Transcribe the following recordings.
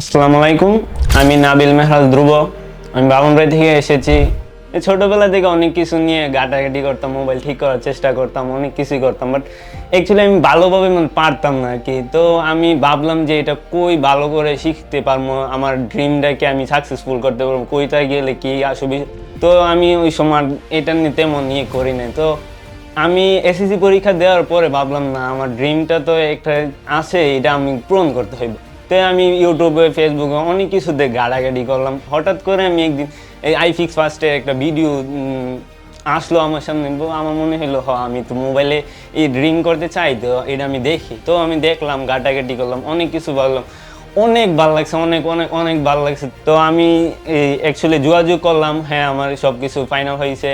আসসালামু আলাইকুম। আমি নাবিল মেহরাজ ধ্রুব। আমি বাবনরাই থেকে এসেছি। ছোটবেলা থেকে অনেক কিছু নিয়ে গাটাগাটি করতাম, মোবাইল ঠিক করার চেষ্টা করতাম, অনেক কিছুই করতাম বাট অ্যাকচুয়ালি আমি ভালোভাবে মানে পারতাম না কি তো আমি ভাবলাম যে এটা কই ভালো করে শিখতে পারব, আমার ড্রিমটাকে আমি সাকসেসফুল করতে পারব, কইটা গেলে কি আসবে? তো আমি ওই সময় এটা নিয়ে তেমন নিয়ে করি নাই। তো আমি এসএসসি পরীক্ষা দেওয়ার পরে ভাবলাম, না, আমার ড্রিমটা তো একটা আছে, এটা আমি পূরণ করতে হইব। তো আমি ইউটিউবে ফেসবুকে অনেক কিছু কিছুতে গাড়াগাড়ি করলাম। হঠাৎ করে আমি একদিন এই আই ফিক্স ফার্স্টে একটা ভিডিও আসলো আমার সামনে। আমার মনে হলো, হ, আমি তো মোবাইলে এই ড্রিম করতে চাই, তো এটা আমি দেখি। তো আমি দেখলাম, গাটাগাটি করলাম, অনেক কিছু ভাবলাম অনেক ভালো লাগছে, অনেক অনেক অনেক ভালো লাগছে। তো আমি এই অ্যাকচুয়ালি যোগাযোগ করলাম হ্যাঁ আমার সব কিছু ফাইনাল হয়েছে।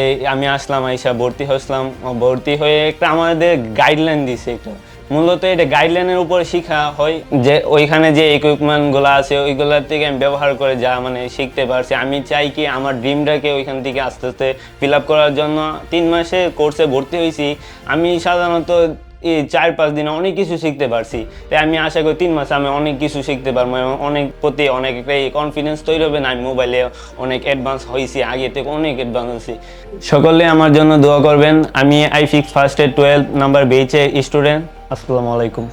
এই আমি আসলাম, আইসা ভর্তি হয়েছিলাম ভর্তি হয়ে একটা আমাদের গাইডলাইন দিছে একটা। মূলত এটা গাইডলাইনের উপরে শিখা হয় যে ওইখানে যে ইকুইপমেন্টগুলো আছে, ওইগুলোর থেকে আমি ব্যবহার করে যা মানে শিখতে পারছি। আমি চাই কি আমার ড্রিমটাকে ওইখান থেকে আস্তে আস্তে ফিল আপ করার জন্য তিন মাসে কোর্সে ভর্তি হয়েছি। আমি সাধারণত এই চার পাঁচ দিনে অনেক কিছু শিখতে পারছি। তাই আমি আশা করি তিন মাসে আমি অনেক কিছু শিখতে পারব অনেক প্রতি অনেক কনফিডেন্স তৈরি হবে না, আমি মোবাইলে অনেক অ্যাডভান্স হয়েছি, আগে থেকে অনেক অ্যাডভান্স হয়েছি। সকলে আমার জন্য দোয়া করবেন। আমি আই ফিক্স ফার্স্ট এড টুয়েলভ নাম্বার বেচে স্টুডেন্ট আসসালামু আলাইকুম।